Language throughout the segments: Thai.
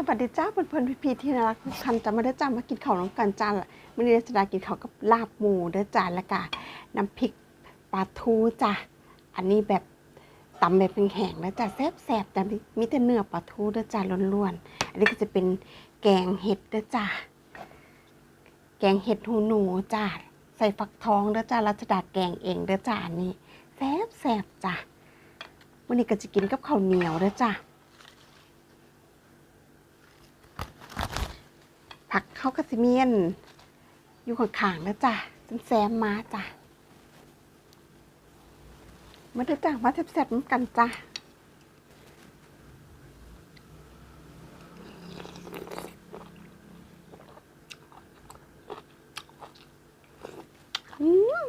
สวัสดีจ้าเพื่อนๆพี่ๆที่น่ารักทุกท่านจะมาได้จ้ามากินข้าวน้องกันจ้าละมื่อนี้จะได้กินข้าวกับลาบหมูเด้อจ้าแล้วก็น้ำพริกปลาทูจ้าอันนี้แบบตำแบบแห้งๆนะจ้าแซ่บๆแต่มีแต่เนื้อปลาทูเด้อจ้าล้วนๆอันนี้ก็จะเป็นแกงเห็ดเด้อจ้าแกงเห็ดหูหนูจ้าใส่ฟักทองเด้อจ้ารัชดาแกงเองเด้อจ้านนี้แซ่บๆจ้าวันนี้ก็จะกินกับข้าวเหนียวเด้อจ้า ผัก เขากระสิเมียน อยู่ข้างๆนะจ้ะจนแซมมาจ้ะมาเด้อจ้ะมาแซ่บๆน้ำกันจ้ะอืม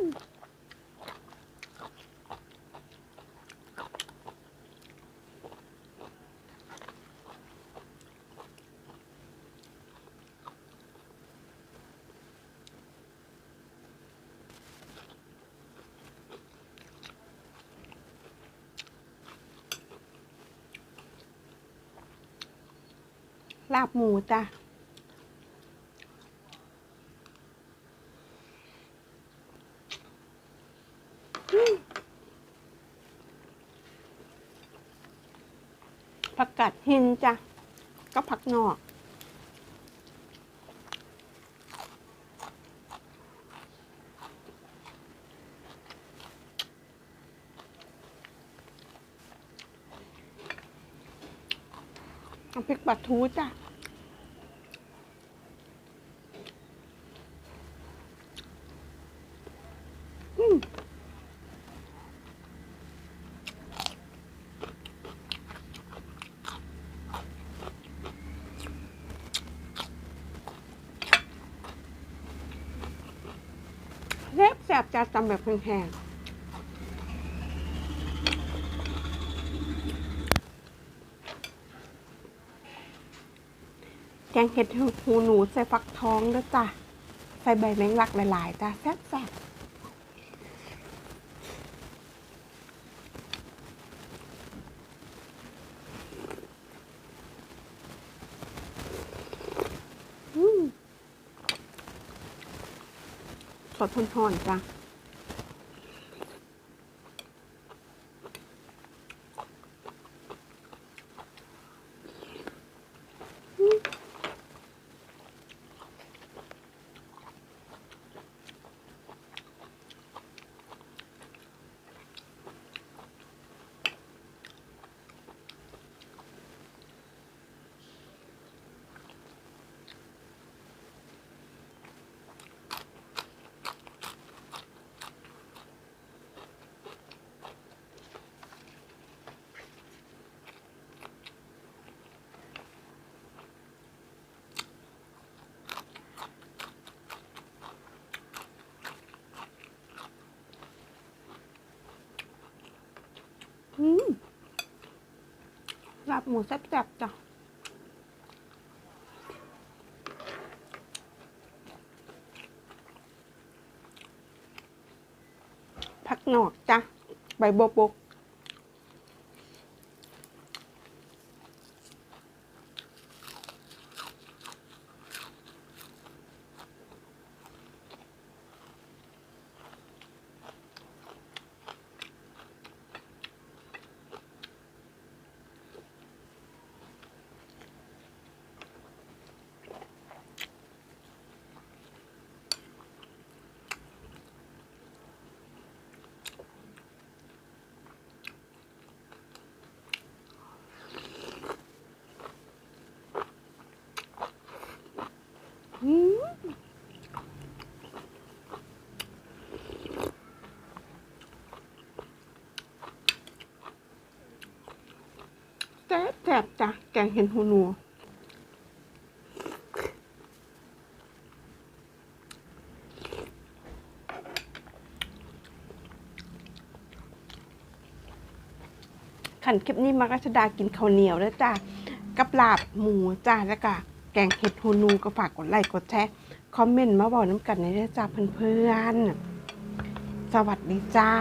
ลาบหมูจ้ะผักกาดหินจ้ะก็ผักนอก น้ำพริกปลาทูจ้ะแซ่บแซ่บจะตำแบบแห้งๆ แกงเห็ดหูหนูใส่ฟักทองด้วยจ้ะ ใส่ใบแมงลักหลายๆจ้ะแซ่บแซ่บอืมสดทนๆจ้ะ ลาบหมูแซ่บๆจ้ะผักหนอกจ้ะ ใบโบก อืม แซ่บจ้ะแกงเห็นหูหนูขันคลิปนี้มารัชดากินข้าวเหนียวแล้วจ้ะกับลาบหมูจ้าแล้วก็แกงเห็ดฮูนูก็ฝากกดไลค์กดแชร์คอมเมนต์มาบอกน้ำกันในเด้อจ้าเพื่อนๆ สวัสดีจ้า